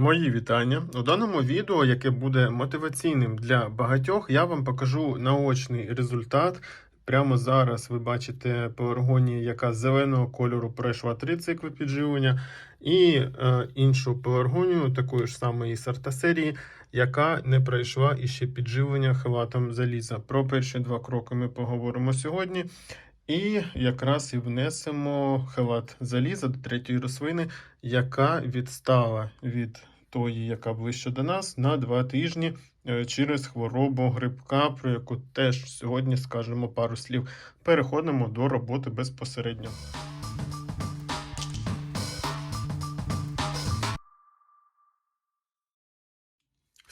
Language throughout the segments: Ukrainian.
Мої вітання. У даному відео, яке буде мотиваційним для багатьох, я вам покажу наочний результат. Прямо зараз ви бачите пеларгонію, яка з зеленого кольору пройшла три цикли підживлення, і е, іншу пеларгонію такої ж самої сортасерії, яка не пройшла іще підживлення хелатом заліза. Про перші два кроки ми поговоримо сьогодні. І якраз і внесемо хелат заліза до третьої рослини, яка відстала від тої, яка ближче до нас, на два тижні е, через хворобу грибка, про яку теж сьогодні скажемо пару слів. Переходимо до роботи безпосередньо.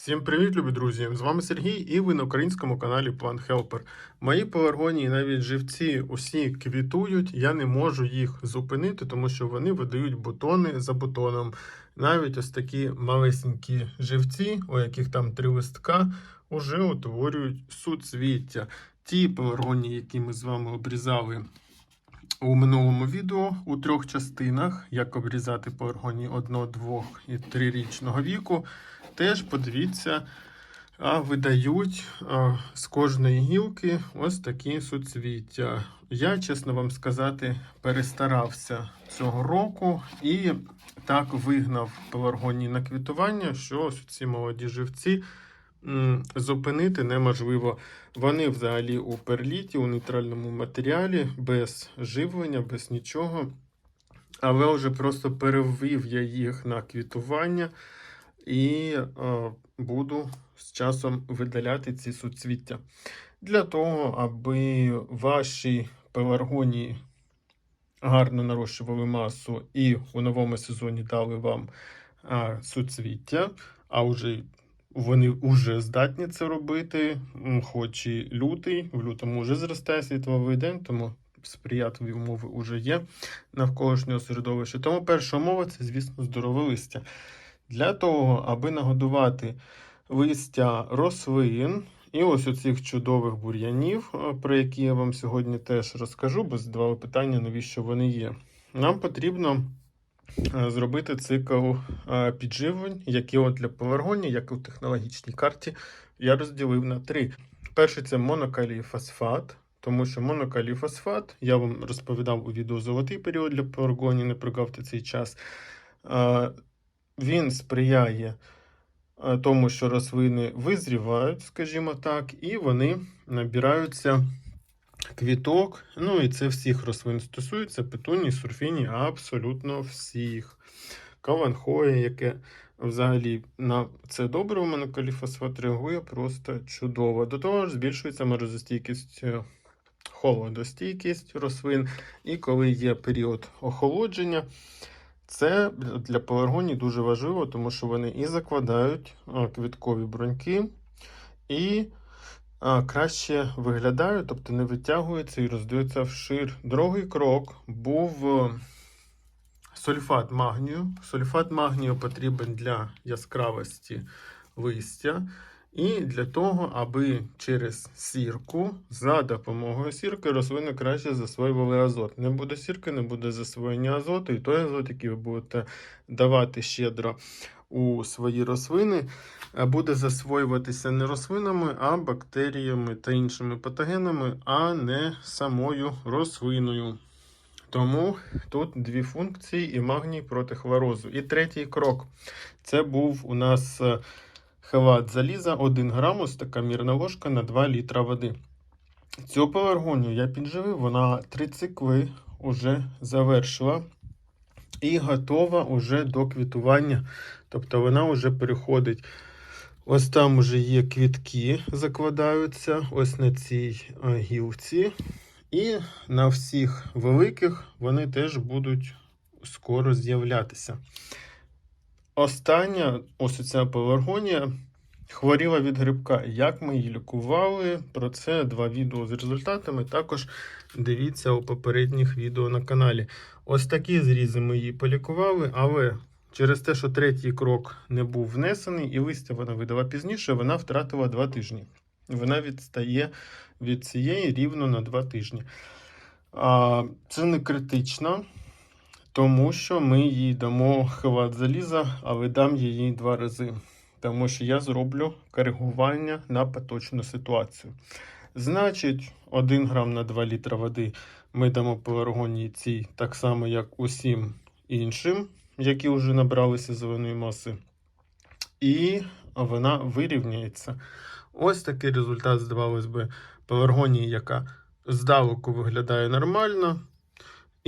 Всім привіт, любі друзі! З вами Сергій, і ви на українському каналі План Хелпер. Мої пеларгонії, навіть живці, усі квітують. Я не можу їх зупинити, тому що вони видають бутони за бутоном. Навіть ось такі малесенькі живці, у яких там три листка, уже утворюють суцвіття. Ті пеларгонії, які ми з вами обрізали у минулому відео у трьох частинах, як обрізати пеларгонії 1, 2 і 3-річного віку. Теж подивіться, а, видають а, з кожної гілки ось такі суцвіття. Я, чесно вам сказати, перестарався цього року і так вигнав пеларгонії на квітування, що ось ці молоді живці м, зупинити неможливо. Вони взагалі у перліті, у нейтральному матеріалі, без живлення, без нічого. Але вже просто перевів я їх на квітування і е, буду з часом видаляти ці суцвіття. Для того, аби ваші пеларгонії гарно нарощували масу і у новому сезоні дали вам а, суцвіття, а вже вони вже здатні це робити, хоч і лютий, в лютому вже зростає світловий день, тому сприятливі умови вже є навколишнього середовища. Тому перша умова це, звісно, здорове листя. Для того, аби нагодувати листя рослин і ось оцих чудових бур'янів, е, про які я вам сьогодні теж розкажу, бо задавали питання, навіщо вони є. Нам потрібно е, зробити цикл е, підживлень, які от для пеларгонії, як і у технологічній карті, я розділив на три. Перший це монокалій фосфат. Тому що монокалій фосфат, я вам розповідав у відео золотий період для пеларгонії, не прогавте цей час. Він сприяє е, тому, що рослини визрівають, скажімо так, і вони набираються квіток. Ну і це всіх рослин стосується, петуній, сурфіній, абсолютно всіх. Каланхоє, яке взагалі на це добре, у мене каліфосфат реагує просто чудово. До того ж, збільшується морозостійкість, е, холодостійкість рослин. І коли є період охолодження, це для пеларгоній дуже важливо, тому що вони і закладають квіткові броньки, і краще виглядають, тобто не витягуються і роздаються вшир. Другий крок був е, сульфат магнію. Сульфат магнію потрібен для яскравості листя. І для того, аби через сірку, за допомогою сірки, рослини краще засвоювали азот. Не буде сірки, не буде засвоєння азоту, і той азот, який ви будете давати щедро у свої рослини, е, буде засвоюватися не рослинами, а бактеріями та іншими патогенами, а не самою рослиною. Тому тут дві функції і магній проти хлорозу. І третій крок це був у нас е, хелат заліза 1 грам, ось така мірна ложка на 2 літра води. Цю пеларгонію я підживив, вона три цикли вже завершила і готова уже до квітування. Тобто вона вже переходить. Ось там вже є квітки, закладаються, ось на цій е, гілці. І на всіх великих вони теж будуть скоро з'являтися. Остання, ось ця пеларгонія, хворіла від грибка. Як ми її лікували, про це два відео з результатами. Також дивіться у попередніх відео на каналі. Ось такі зрізи ми її полікували, але через те, що третій крок не був внесений, і листя вона видала пізніше, вона втратила два тижні. Вона відстає від цієї рівно на два тижні. Це не критично. Тому що ми їй дамо хват заліза, але дам їй два рази. Тому що я зроблю коригування на поточну ситуацію. Значить, 1 грам на 2 літра води ми дамо пеларгонії цій так само, як усім іншим, які вже набрали сезонної маси. І вона вирівняється. Ось такий результат, здавалось би, пеларгонії, яка здалеку виглядає нормально,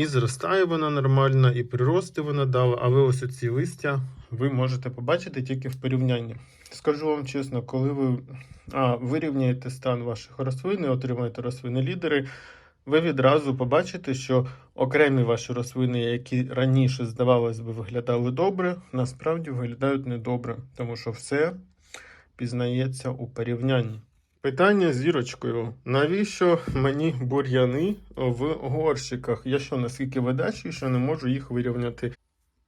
і зростає вона нормально, і прирости вона дала, але ось оці листя ви можете побачити тільки в порівнянні. Скажу вам чесно, коли ви а, вирівняєте стан ваших рослин отримаєте рослини лідери, ви відразу побачите, що окремі ваші рослини, які раніше, здавалось би, виглядали добре, насправді виглядають недобре, тому що все пізнається у порівнянні. Питання зірочкою. Навіщо мені бур'яни в горщиках? Я що, наскільки видачий, що не можу їх вирівняти?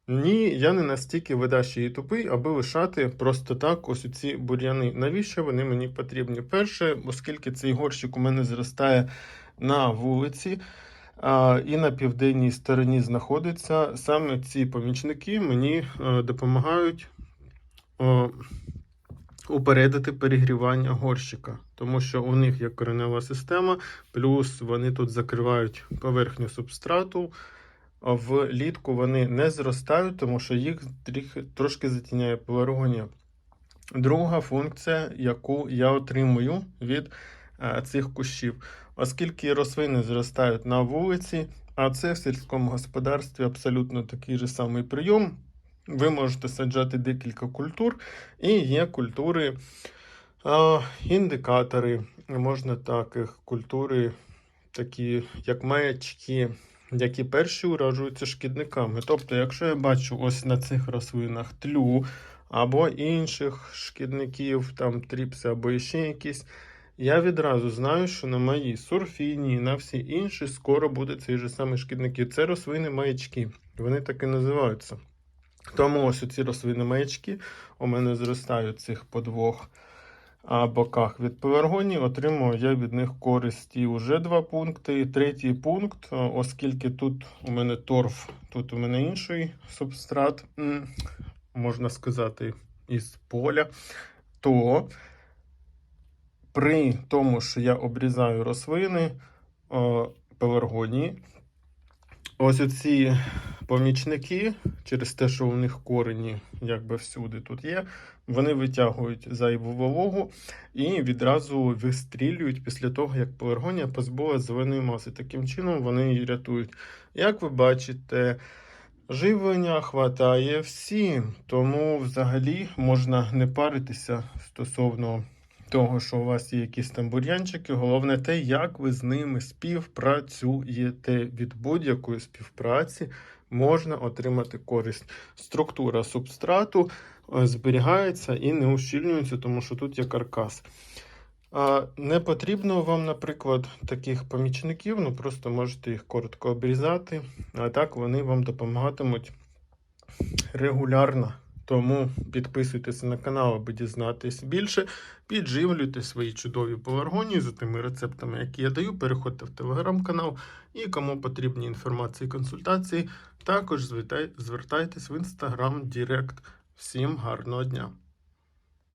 Ні, я не настільки видащий і тупий, аби лишати просто так ось ці бур'яни. Навіщо вони мені потрібні? Перше, оскільки цей горщик у мене зростає на вулиці, і на південній стороні знаходиться, саме ці помічники мені е, допомагають упередити перегрівання горщика, тому що у них є коренева система, плюс вони тут закривають поверхню субстрату. А Влітку вони не зростають, тому що їх трошки затіняє пеларгонія. Друга функція, яку я отримую від е, цих кущів, оскільки рослини зростають на вулиці, а це в сільському господарстві абсолютно такий же самий прийом. Ви можете саджати декілька культур, і є культури, е, індикатори, можна так, культури, такі як маячки, які перші уражуються шкідниками. Тобто, якщо я бачу ось на цих рослинах тлю або інших шкідників, там тріпси або ще якісь, я відразу знаю, що на моїй сурфіні і на всі інші скоро буде цей же самий шкідник. Це рослини маячки. Вони так і називаються. Тому ось ці рослини маячки у мене зростають цих по двох боках від пеларгонії. Отримую я від них користь. І вже два пункти. І третій пункт, оскільки тут у мене торф, тут у мене інший субстрат, можна сказати, із поля, то при тому, що я обрізаю рослини пеларгонії, ось оці помічники, через те, що у них корені якби всюди тут є, вони витягують зайву вологу і відразу вистрілюють після того, як пеларгонія позбула зеленої маси. Таким чином вони її рятують. Як ви бачите, живлення хватає всім, тому взагалі можна не паритися стосовно того, що у вас є якісь там бур'янчики. Головне те, як ви з ними співпрацюєте від будь-якої співпраці можна отримати користь. Структура субстрату е, зберігається і не ущільнюється, тому що тут є каркас. А, Не потрібно вам, наприклад, таких помічників, ну просто можете їх коротко обрізати, а так вони вам допомагатимуть регулярно. Тому підписуйтесь на канал, аби дізнатись більше. Підживлюйте свої чудові поларгонії за тими рецептами, які я даю. Переходьте в телеграм-канал. І кому потрібні інформації і консультації, також звертайтесь в інстаграм Дірект. Всім гарного дня!